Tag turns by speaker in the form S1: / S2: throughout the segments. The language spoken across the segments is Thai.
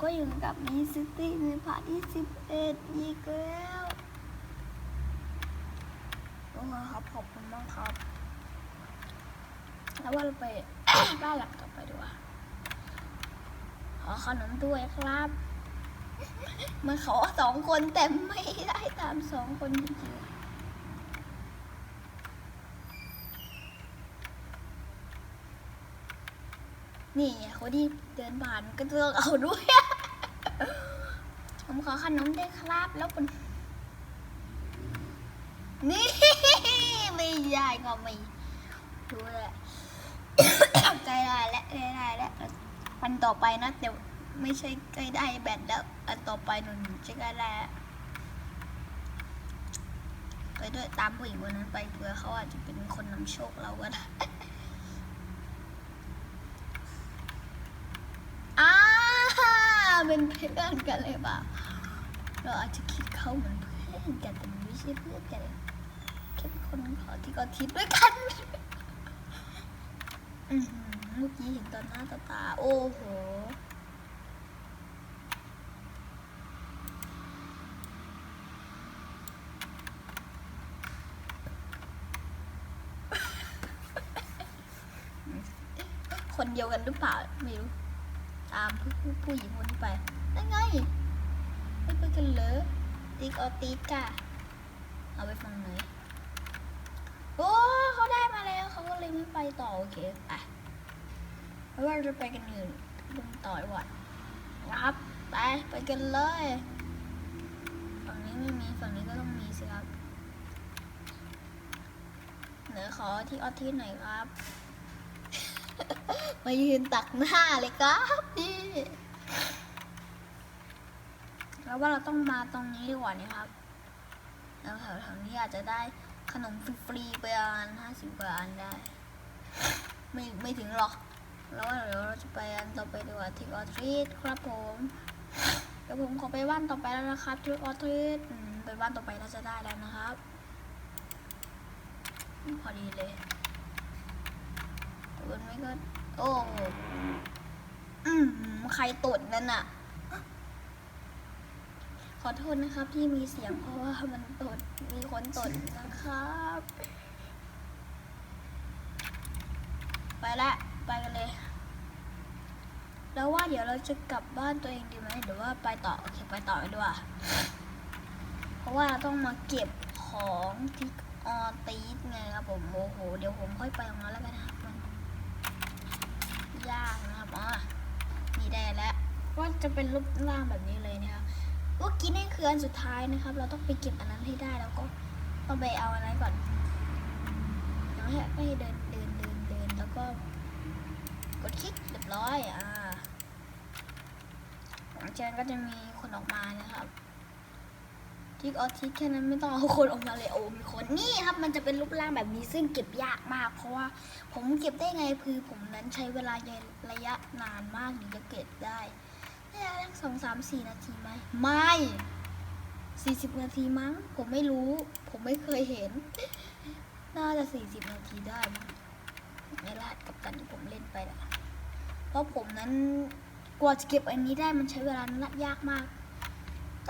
S1: ก็อยู่กับมีซิตี้ในพาร์ทที่สิบเอ็ดอีกแล้วโอ้โหครับขอบคุณมากครับ แล้วว่าเราไปบ้านหลังต่อไปดีกว่าขอขนมด้วยครับมันขอสองคนแต่ไม่ได้ตามสองคนจริงๆ นี่คนที่เดินผ่านก็ต้องเอาด้วย ผมขอขนมได้ครับ แล้วมันนี่ไม่ได้ก็ไม่รู้แหละใกล้ได้แล้วใกล้ได้แล้วอันต่อไปนะเดี๋ยวไม่ใช่ใกล้ได้แบตแล้ว อันต่อไปหนุนจะใกล้ได้แล้วไปด้วยตามผู้หญิงคนนั้นไปเผื่อเขาอาจจะเป็นคนนำโชคเราก็ได้ อ้า เป็นเพื่อนกันเลยเปล่าเราอาจจะคิดเขาเหมือนเพื่อนกันแต่ไม่ใช่เพื่อนกันแค่เป็นคนขอที่ก็ทิศด้วยกันเมื่อกี้เห็นตอนหน้าต่อตา โอ้โหคนเดียวกันหรือเปล่า ไม่รู้ ตามผู้ผู้ผู้หญิงคนนี้ไปนั่นไงไม่ไปกันเลยตีกอตีกะเอาไปฟังไหนอยโอ้เขาได้มาแล้วเขาก็เลยไม่ไปต่อโอเคไปเพราะว่าจะไปกันอื่นลงต่อยวัดครับไปไปกันเลยฝั่งนี้ไม่มีฝั่งนี้ก็ต้องมีสิครับเหนือขอที่ออทิสหน่อยครับ มายืนตักหน้าเลยครับพี่แล้วว่าเราต้องมาตรงนี้ดีกว่านี่ครับแล้วแถวๆนี้อาจจะได้ขนมฟรีๆไปประมาณห้าสิบกว่าอันได้ ไม่ไม่ถึงหรอก แล้วเดี๋ยวเราจะไปอันต่อไปดีกว่าที่ออทรีตครับผมเดี๋ยวผมขอไปบ้านต่อไปแล้วนะครับที่ออทรีตไปบ้านต่อไปน่าจะได้แล้วนะครับพอดีเลย ตัวไม่ก็โอ้อืมใครตดนั่นน่ะขอโทษนะครับที่มีเสียงเพราะว่ามันตด มีคนตดนะครับ ไปละไปกันเลย แล้วว่าเดี๋ยวเราจะกลับบ้านตัวเองดีไหมหรือว่าไปต่อโอเคไปต่อกันดีกว่าเพราะว่าเราต้องมาเก็บของที่ออตีสไงครับผมโอ้โห เดี๋ยวผมค่อยไปตรงนั้นแล้วกันนะครับมันยาก อ๋อมีได้แล้วว่าจะเป็นรูปร่างแบบนี้เลยนะครับเมื่อกี้นี่คืออันสุดท้ายนะครับ เราต้องไปเก็บอันนั้นให้ได้แล้วก็ต้องไปเอาอันนั้นก่อนแล้วให้ให้เดินเดินเดินเดินแล้วก็กดคลิกเรียบร้อยอ่าหลังจากนั้นก็จะมีคนออกมานะครับ ทิกออทิกแค่นั้นไม่ต้องเอาคนออกมาเลยโอ้มีคนนี่ครับมันจะเป็นรูปร่างแบบนี้ซึ่งเก็บยากมาก เพราะว่าผมเก็บได้ไงคือผมนั้นใช้เวลาระยะนานมากถึงจะเก็บได้ได้ตั้งสองสามสี่นาทีไหมไม่สี่สิบนาทีมั้ง ผมไม่รู้ ผมไม่เคยเห็น น่าจะสี่สิบนาทีได้มั้งในรหัสกับกันที่ผมเล่นไปนะเพราะผมนั้นกว่าจะเก็บอันนี้ได้มันใช้เวลายากมาก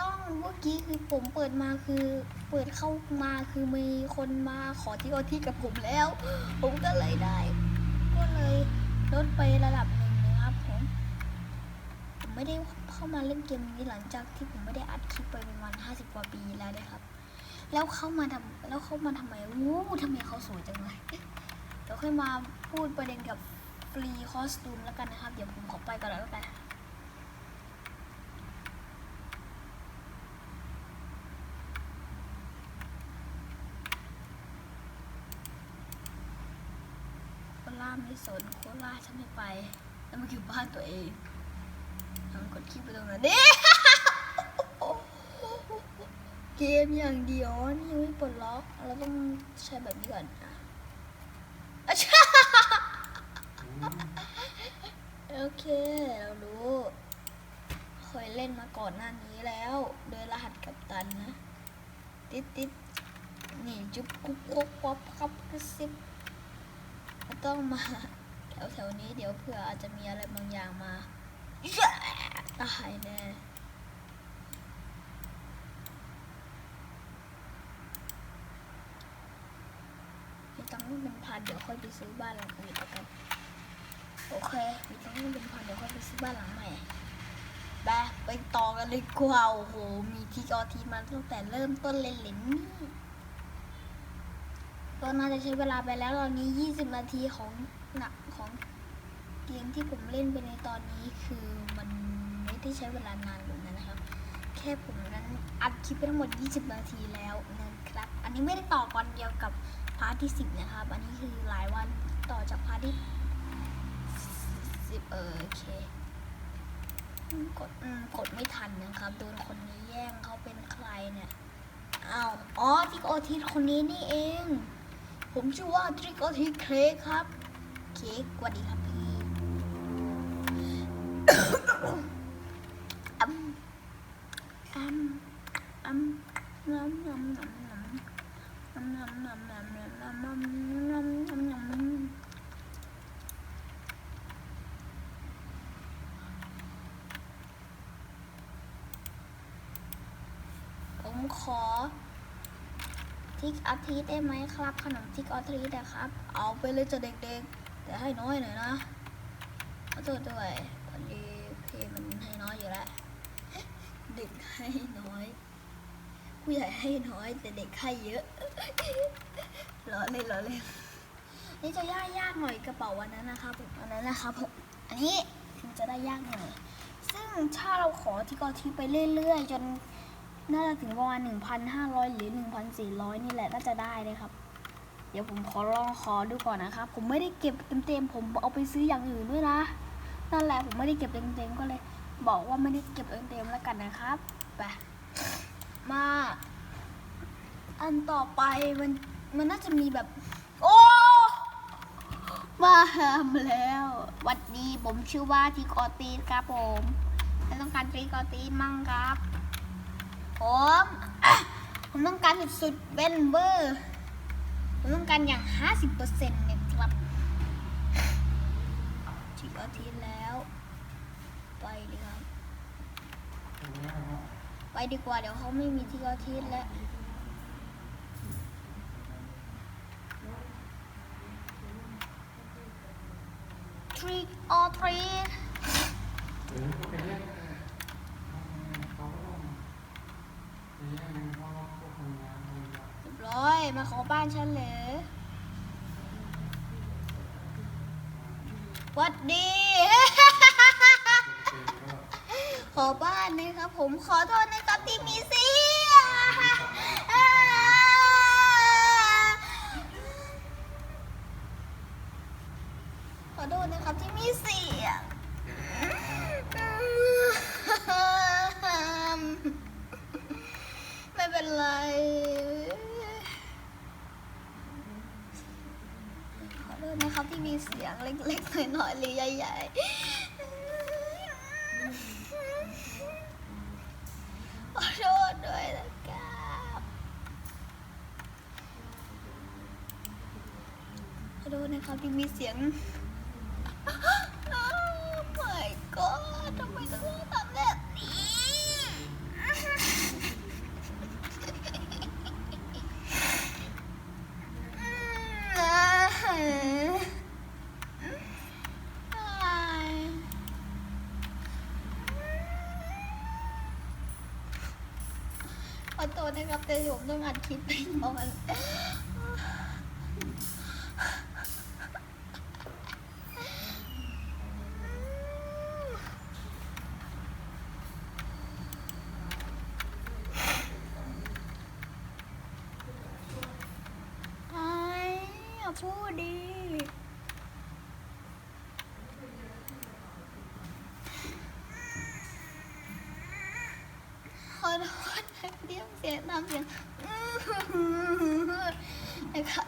S1: ต้องเมื่อกี้คือผมเปิดมาคือ เปิดเข้ามาคือมีคนมาขอที่โอที่กับผมแล้ว ผมก็เลยได้ ก็เลยลดไประดับหนึ่งนะครับผมผมไม่ได้เข้ามาเล่นเกมนี้หลังจากที่ผมไม่ได้อัดคลิปไปประมาณห้าสิบกว่าปีแล้วนะครับ แล้วเข้ามาทำแล้วเข้ามาทำไมวู้ทำไมเขาสวยจังเลยเดี๋ยวค่อยมาพูดประเด็นกับฟรีคอสตูมแล้วกันนะครับ เดี๋ยวผมขอไปก่อนแล้วกัน โคล่า ไม่สนโคล่าฉันไม่ไป แล้วมันคือบ้านตัวเองทำกดคลิปไปตรงนั้นนี่เกมอย่างเดียวนี่ยังไม่ปลดล็อกเราต้องใช้แบบนี้ก่อนอะโอเค เรารู้เคยเล่นมาก่อนหน้านี้แล้ว โดยรหัสกับตันนะ ติดติดนี่จุ๊บกุ๊บกุ๊บป๊อปครับกระซิบก็ ต้องมาแถวๆนี้เดี๋ยวเผื่ออาจจะมีอะไรบางอย่างมาอ่าได้แน่มีตังค์ไม่เป็นพันเดี๋ยวค่อยไปซื้อบ้านหลังอื่นแล้วกันโอเคมีตังค์ไม่เป็นพันเดี๋ยวค่อยไปซื้อบ้านหลังใหม่ไปไปต่อกันเลยกว่าโอ้โหมีที่ออทีมาตั้งแต่เริ่มต้นเลยเหรน นี่ก็น่าจะใช้เวลาไปแล้วตอนนี้ 20 นาทีของหนักของเกมที่ผมเล่นไปในตอนนี้คือมันไม่ได้ใช้เวลานานแบบนั้นนะครับ แค่ผมนั้นอัดคลิปไปทั้งหมด 20 นาทีแล้วนะครับ อันนี้ไม่ได้ต่อก่อนเดียวกับพาร์ทที่ 10 นะครับ อันนี้คือหลายวันต่อจากพาร์ทที่10เออโอเคกดกดไม่ทันนะครับโดนคนนี้แย่งเขาเป็นใครเนี่ยอ้าวอ๋อทริโอทิสคนนี้นี่เอง ผมชื่อว่าทริกอทีเค้กครับ เค้กสวัสดีครับพี่อัมอัมอัม กอาทิตย์ได้ไหมครับ ขนมทิกอาทิตย์นะครับ เอาไปเลยจะเด็กๆ แต่ให้น้อยหน่อยนะขอโทษด้วยพอดีเพย์มันให้น้อยอยู่แล้วเด็กให้น้อย ผู้ใหญ่ให้น้อย แต่เด็กให้เยอะรอเลยรอเลยนี่จะยากยากหน่อยกระเป๋าวันนั้นนะครับผมอันนั้นนะครับผมอันนี้ถึงจะได้ยากหน่อยซึ่งถ้าเราขอที่กอทีไปเรื่อยๆ จน น่าจะถึงประมาณ1,500 หรือ 1,400 นี่แหละน่าจะได้เลยครับ เดี๋ยวผมขอลองขอดูก่อนนะครับ ผมไม่ได้เก็บเต็มๆ ผมเอาไปซื้ออย่างอื่นด้วยนะ นั่นแหละผมไม่ได้เก็บเต็มๆ ก็เลย บอกว่าไม่ได้เก็บเต็มๆแล้วกันนะครับ ไป มา อันต่อไปมันมันน่าจะมีแบบ โอ้มาหามแล้วหวัดดีผมชื่อว่าทิกอตีนครับผมต้องการทิกอตีนมั่งครับ ผมผมต้องการสุดๆเป็นเบอร์ผมต้องการอย่าง 50%เนี่ยครับทีก็ทีแล้ว ไปดีครับ ไปดีกว่าเดี๋ยวเขาไม่มีที่ก็ทีแล้ว trick or treat เรียบร้อย มาขอบ้านฉันเลยหวัดดี ขอบ้านนะครับ ผมขอโทษนะครับที่มีเสียงขอโทษนะครับที่มีเสียงไม่เป็นไร ขอโทษนะครับที่ มีเสียงเล็กๆน้อยๆหรือใหญ่ๆขอโทษด้วยนะครับขอโทษนะครับที่มีเสียง my god ทำไมต้องทำแบบนี้ ขอโทษ นะครับแต่ผมต้องอัดคลิปไปก่อนไอ้อย่าพูดดี ขอโท เสียกเสียงตามเสียงนะครับ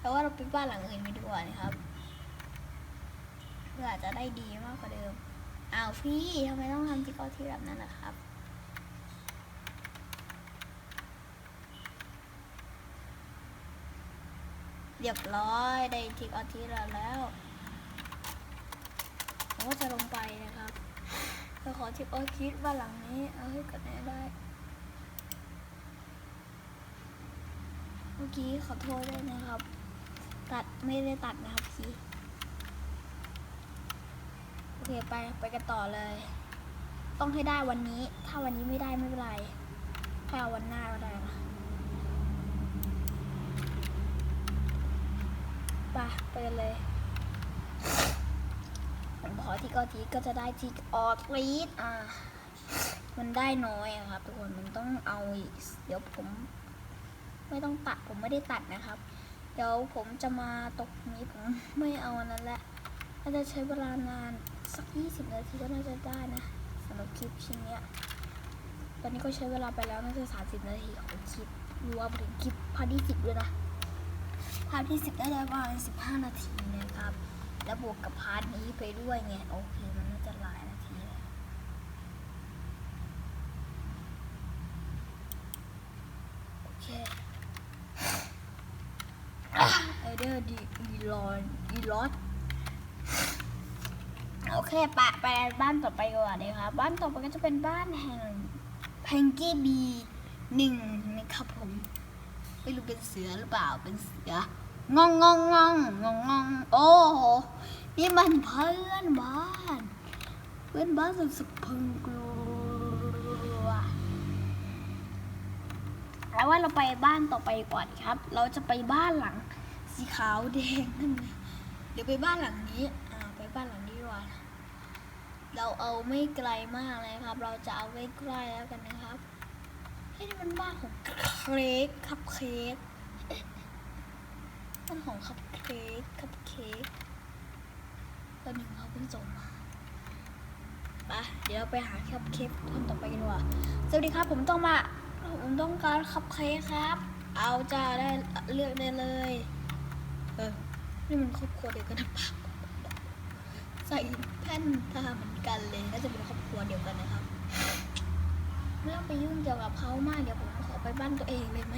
S1: แต่ว่าเราไปบ้านหลังอื่นไปดีกว่านะครับเพื่ออาจจะได้ดีมากกว่าเดิมอ้าวพี่ทำไมต้องทำที่กอที่แบบนั้นนะครับเรียบร้อยได้ทิกออทิสเราแล้ว ผมก็จะลงไปนะครับจะขอทิกออทิสบ้าหลังนี้เอาให้กันได้เมื่อกี้ขอโทษด้วยนะครับ ตัดไม่ได้ตัดนะครับพี่โอเคไปไปกันต่อเลย ต้องให้ได้วันนี้ ถ้าวันนี้ไม่ได้ไม่เป็นไรถ้าเอาวันหน้าก็ได้นะไปไปกันเลย ผมขอที่กอทีก็จะได้ที่ออทรีดอ่ามันได้น้อยอะครับ ทุกคนมันต้องเอาเดี๋ยวผม ไม่ต้องตัดผมไม่ได้ตัดนะครับ เดี๋ยวผมจะมาตกนี้ผมไม่เอาอันนั้นแหละน่าจะใช้เวลานานสัก 20 นาทีก็น่าจะได้นะสำหรับคลิปชิ้นเนี้ยตอนนี้ก็ใช้เวลาไปแล้วน่าจะ 30 นาทีของคลิปรวมถึงคลิปพาร์ทที่10ด้วยนะพาร์ทที่10ได้แล้วประมาณ15 นาทีนะครับ แล้วบวกกับพาร์ทนี้ไปด้วยไงโอเคมันน่าจะหลายนาทีแล้วโอเคไอเดอร์ดีอีลอนอีลอสโอเคปะไปบ้านต่อไปก่อนเลยครับบ้านต่อไปก็จะเป็นบ้านแห่งแพงกี้บีหนึ่งนะครับผมไม่รู้เป็นเสือหรือเปล่าเป็นเสืององงองงองงองงองโอ้โห นี่มันเพื่อนบ้าน เพื่อนบ้านสุดสุดพึงกลัวแล้วว่าเราไปบ้านต่อไปก่อนครับ เราจะไปบ้านหลัง สีขาวแดงนั่นไงเดี๋ยวไปบ้านหลังนี้อ่าไปบ้านหลังนี้ดีกว่าเราเอาไม่ไกลมากเลยครับ เราจะเอาใกล้ๆแล้วกันนะครับเฮ้ยนี่มันบ้านของเค้กคัพเค้กบ้านของคัพเค้กคัพเค้ก ตอนหนึ่งเขาเพิ่งส่งมาไปเดี๋ยวเราไปหาคัพเค้กคนต่อไปกันว่าสวัสดีครับผมต้องมา ผมต้องการคัพเค้กครับ เอาจ้าได้เลือกได้เลย เออ นี่มันครอบครัวเดียวกันนะปะใส่แผ่นตาเหมือนกันเลยน่าจะเป็นครอบครัวเดียวกันนะครับไม่ต้องไปยุ่งเกี่ยวกับเขามากเดี๋ยวผมขอไปบ้านตัวเองเลยไหม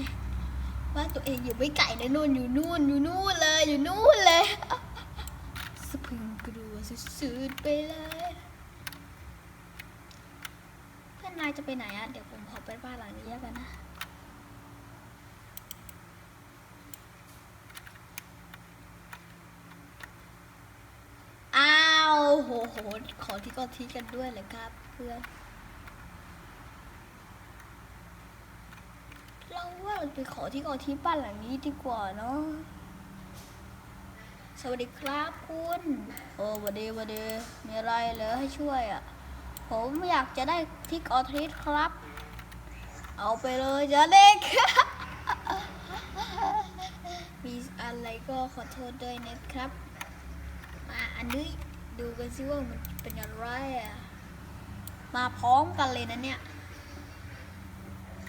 S1: บ้านตัวเองอยู่ไม่ไกลนะนู่นอยู่นู่นอยู่นู่นเลยอยู่นู่นเลย สะพึงกลัวสุดๆไปเลย เพื่อนนายจะไปไหนอะเดี๋ยวผมขอไปบ้านหลังนี้แล้วกันนะอ้าวโหโหขอที่ก็ทีกันด้วยเลยครับเพื่อนเราว่าเราไปขอที่กอที่บ้านหลังนี้ดีกว่าเนาะ สวัสดีครับคุณ โอ้วันดีวันดีมีอะไรเหรอให้ช่วยอะ ผมอยากจะได้ทิกออทิสครับ เอาไปเลยจะเด็ก มีอะไรก็ขอโทษด้วยนะครับ มาอันนี้ดูกันซิว่ามันเป็นอะไรอะ มาพร้อมกันเลยนะเนี่ย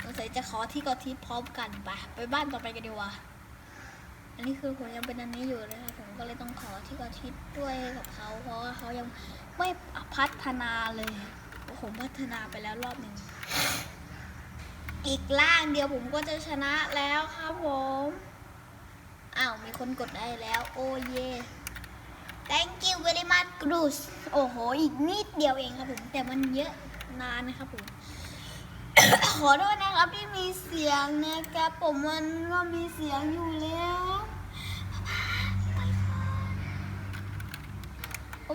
S1: สงสัยจะขอที่กอที่พร้อมกันไปไปบ้านต่อไปกันดีกว่า อันนี้คือผมยังเป็นอันนี้อยู่นะคะผม ก็เลยต้องขอที่กอทิศด้วยกับเขา เพราะว่าเขายังไม่พัฒนาเลยผมพัฒนาไปแล้วรอบหนึ่งอีกล่างเดียวผมก็จะชนะแล้วครับผมอ้าวมีคนกดได้แล้ว โอ้เย่ thank you very much Bruce โอ้โห อีกนิดเดียวเองครับผม แต่มันเยอะนานนะครับผม ขอโทษนะครับที่มีเสียงนะครับ ผมมันก็มีเสียงอยู่แล้ว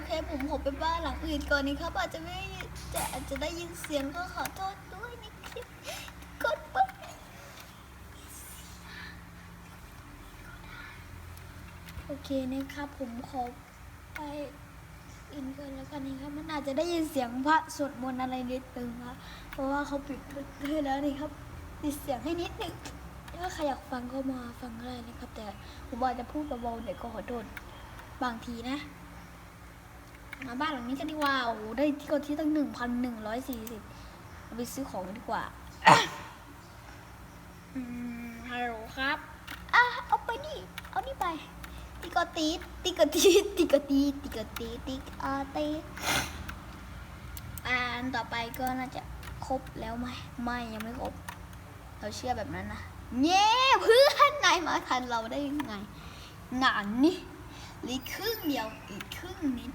S1: เคผมขอไปบ้านหลังอื่นก่อนนะครับอาจจะไม่จะอาจจะได้ยินเสียงก็ขอโทษด้วยนะครับกดไปโอเคนะครับผมขอไปอินก่อนแล้วกันนะครับมันอาจจะได้ยินเสียงพระสวดมนต์อะไรนิดนึงครับเพราะว่าเขาปิดให้แล้วนี่ครับปิดเสียงให้นิดนึงถ้าใครอยากฟังก็มาฟังได้นะครับ แต่ผมอาจจะพูดเบาๆเดี๋ยวก็ขอโทษบางทีนะ มาบ้านหลังนี้กันดีกว่าโอ้โหได้ที่กดที่ตั้งหนึ่งพันหนึ่งร้อยสี่สิบเอาไปซื้อของกันดีกว่าอืมฮัลโหลครับอะเอาไปดิเอานี่ไปติกอตีดติกอตีดติกอตีดติกอตีดติกอตีดอ่าอันต่อไปก็น่าจะครบแล้วไหมไม่ยังไม่ครบ เราเชื่อแบบนั้นนะเย้เพื่อนนายมาทันเราได้ยังไงงานนี่เหลืออกครึ่งเดียวอีกครึ่งนิด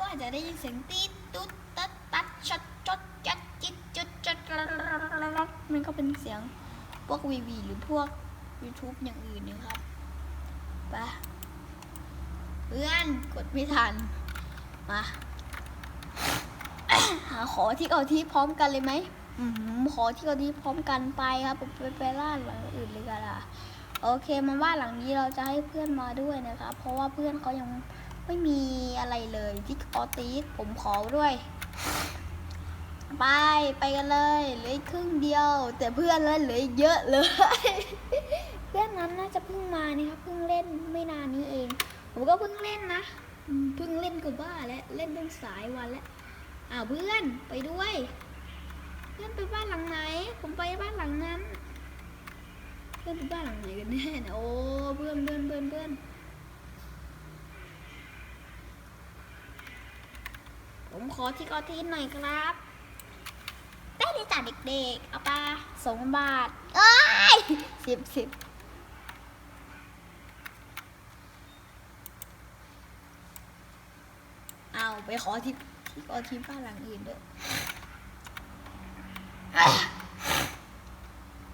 S1: ก็อาจจะได้ยินเสียงตีดตุ๊ดตัดตัดชัดจดจัดจิตจุดจัดมันก็เป็นเสียงพวกวีวีหรือพวก YouTube อย่างอื่นนะครับไปเพื่อนกดไม่ทัน มา หาขอที่เอาที่พร้อมกันเลยไหมอืมขอที่เอาที่พร้อมกันไปครับไปไปไปร้าหลังอื่นเลยกันล่ะโอเคมาบ้านหลังนี้เราจะให้เพื่อนมาด้วยนะครับ เพราะว่าเพื่อนเขายัง ไม่มีอะไรเลยที่ออติสผมขอด้วย ไป ไปกันเลยเหลืออีกครึ่งเดียว แต่เพื่อนแล้วเหลืออีกเยอะเลย เพื่อนนั้นน่าจะเพิ่งมานี่ครับเพิ่งเล่นไม่นานนี้เอง ผมก็เพิ่งเล่นนะเพิ่งเล่นก็บ้าแล้วเล่นตั้งสายวันแล้วอ้าวเพื่อนไปด้วย เพื่อนไปบ้านหลังไหน ผมไปบ้านหลังนั้น เพื่อนไปบ้านหลังไหนกันแน่นี่ยโอ้เพื่อนเพื่อนเพื่อนเพื่อน ผมขอที่กอทีนหน่อยครับได้เลยจ้ะเด็กๆ เอาไปสองบาท เอ้ยสิบสิบเอาไปขอที่ที่กอทีบ้านหลังอื่นด้วย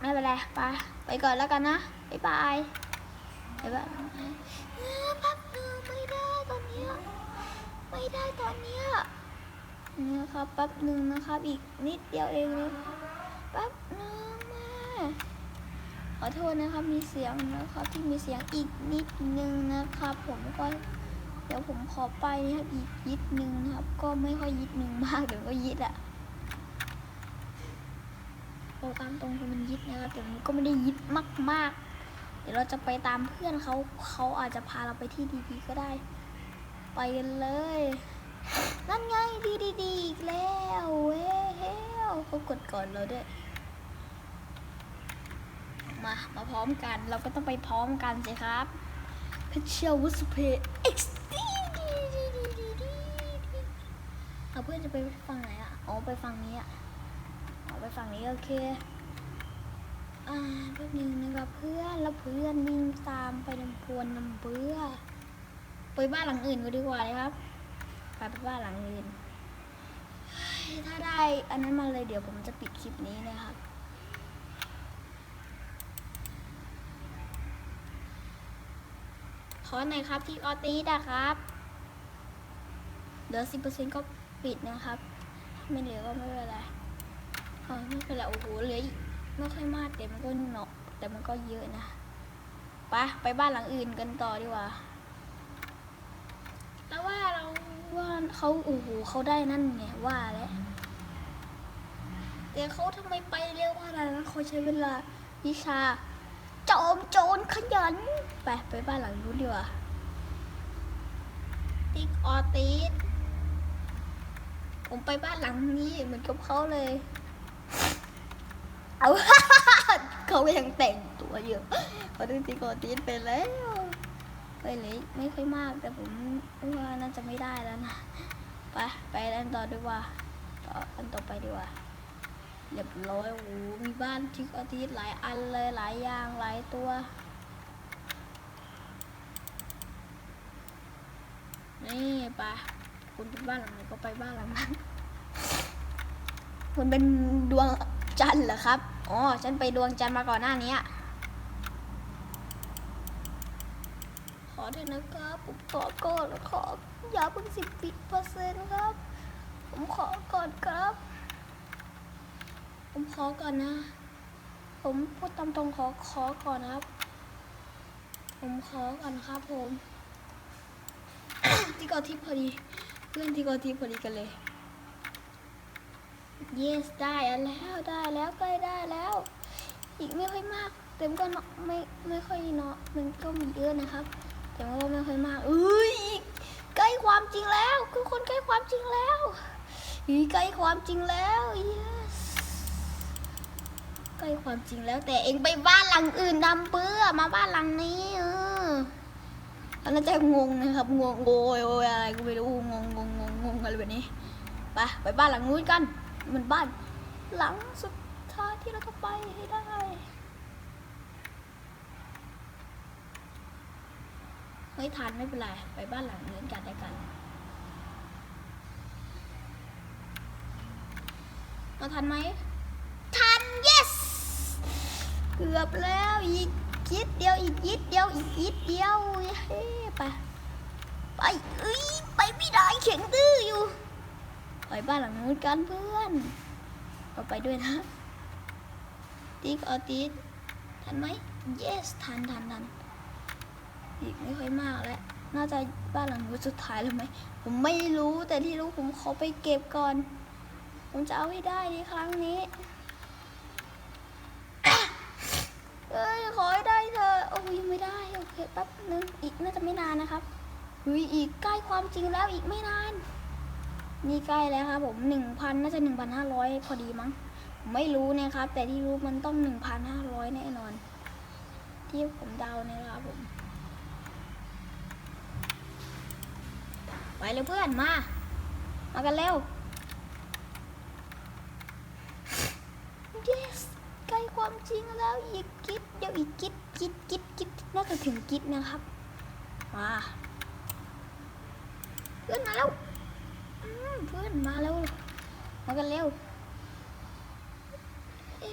S1: ไม่เป็นไรไปไปก่อนแล้วกันนะบ๊ายบายบ๊ายบายแป๊บนึงไม่ได้ตอนเนี้ยไม่ได้ตอนเนี้ย นี่ครับแป๊บหนึ่งนะครับอีกนิดเดียวเองเลยแป๊บนึงแม่ขอโทษนะครับมีเสียงนะครับที่มีเสียงอีกนิดนึงนะครับ ผมก็เดี๋ยวผมขอไปนะครับอีกยิดนึงนะครับ ก็ไม่ค่อยยิดนึงมากเดี๋ยวก็ยิดอะโอ้ตามตรงคือมันยิดนะครับแต่มันก็ไม่ได้ยิดมากๆ เดี๋ยวเราจะไปตามเพื่อนเขาเขาอาจจะพาเราไปที่ดีๆก็ได้ ไปกันเลย นั่นไงดีดีดีอีกแล้วเว้ยเขากดก่อนเราด้วย มา มาพร้อมกัน เราก็ต้องไปพร้อมกันสิครับเพชเชียวุสเพเอ็กซ์ดีดีดีดีดีดีเอาเพื่อนจะไปฝั่งไหนอะอ๋อไปฝั่งนี้อะเอไปฝั่งนี้โอเค อ่าแป๊บนึงนะครับเพื่อนแล้วเพื่อนวิ่งตามไปนำพวนนำเบื่อไปบ้านหลังอื่นก็ดีกว่าเลยครับ ไปไปบ้านหลังอื่นเฮ้ยถ้าได้อันนั้นมาเลยเดี๋ยวผมจะปิดคลิปนี้นะครับขอหน่อยครับที่ออตีดอะครับเหลือสิบเปอร์เซ็นต์ก็ปิดนะครับ ไม่เหลือก็ไม่เป็นไรอ๋อไม่เป็นไรโอ้โหเหลยไม่ค่อยมากแต่มันก็เนาะแต่มันก็เยอะนะไปไปบ้านหลังอื่นกันต่อดีกว่า แล้วว่าเรา ว่าเขาโอ้โหเขาได้นั่นไงว่าแล้วแต่เขาทำไมไปเร็วขนาดนั้นเขาใช้เวลาวิชาโจมโจรขยัน ไปไปบ้านหลังนู้นดีกว่าติ๊กออติสผมไปบ้านหลังนี้เหมือนกับเขาเลย เอาเขายังแต่งตัวอยู่เขาดึงตีโกอตีนไปแล้ว ไปเลยไม่ค่อยมากแต่ผมว่าน่าจะไม่ได้แล้วนะ ไปไปอันต่อดีกว่าต่ออันต่อไปดีกว่าเรียบร้อยโอ้มีบ้านทิกอาทิตย์หลายอันเลยหลายอย่างหลายตัวนี่ไปคุณเป็นบ้านหลังไหนก็ไปบ้านหลังนั้นคุณเป็นดวงจันทร์เหรอครับ อ๋อ ฉันไปดวงจันทร์มาก่อนหน้านี้ อะขอเถอะนะครับ ผมขอก่อนขออย่าเพิ่งสิบปิดเปอร์เซ็นต์ครับ ผมขอก่อนครับ ผมขอก่อนนะ ผมพูดตามตรงขอขอก่อนนะครับ ผมขอก่อนครับผมที่กอทิพพอดี เพื่อนที่กอทิพพอดีกันเลย yes ได้แล้วได้แล้วใกล้ได้แล้ว อีกไม่ค่อยมากแต่มันก็เนาะไม่ไม่ค่อยเนาะมันก็มีเยอะนะครับ แต่ว่าก็ไม่เคยมาเอ้ยใกล้ความจริงแล้วคือคนใกล้ความจริงแล้วอีใกล้ความจริงแล้ว yes ใกล้ความจริงแล้ว แต่เองไปบ้านหลังอื่นดำเบื่อมาบ้านหลังนี้เอออันนั้นจะงงนะครับงงโอยโอยอะไรกูไม่รู้งงงงงงงอะไรแบบนี้ไปไปบ้านหลังนู้นกันมันบ้าน หลังสุดท้ายที่เราต้องไปให้ได้ ไม่ทันไม่เป็นไร ไปบ้านหลังนู้นกันได้กันมาทันไหม ทัน yes เกือบแล้วอีกยิดเดียวอีกยิดเดียวอีกยิดเดียวเฮ้ไปไปเอ้ยไปไม่ได้เข็งดื้ออยู่ ไปบ้านหลังนู้นกันเพื่อนเราไปด้วยนะติ๊กออติสทันไหม yes ทันทันทัน อีกไม่ค่อยมากแล้วน่าจะบ้านหลังนู้นสุดท้ายแล้วไหมผมไม่รู้แต่ที่รู้ผมขอไปเก็บก่อน ผมจะเอาให้ได้ในครั้งนี้เอ้ยขอให้ได้เถอโอ้ยยังไม่ได้โอเคแป๊บนึงอีกน่าจะไม่นานนะครับเฮ้ยอีกใกล้ความจริงแล้วอีกไม่นาน นี่ใกล้แล้วครับผมหนึ่งพันน่าจะหนึ่งพันห้าร้อยพอดีมั้งไม่รู้นะครับ แต่ที่รู้มันต้องหนึ่งพันห้าร้อยแน่นอน ที่ผมเดาเนี่ยครับผม ไป เลยเพื่อนมา มากันเร็ว yes ใกล้ความจริงแล้วอีกกิดเดี๋ยวอีกกิดกิดกิดกิดน่าจะถึงกิดนะครับ มาเพื่อนมาแล้วเพื่อนมาแล้ว มากันเร็วเอ๊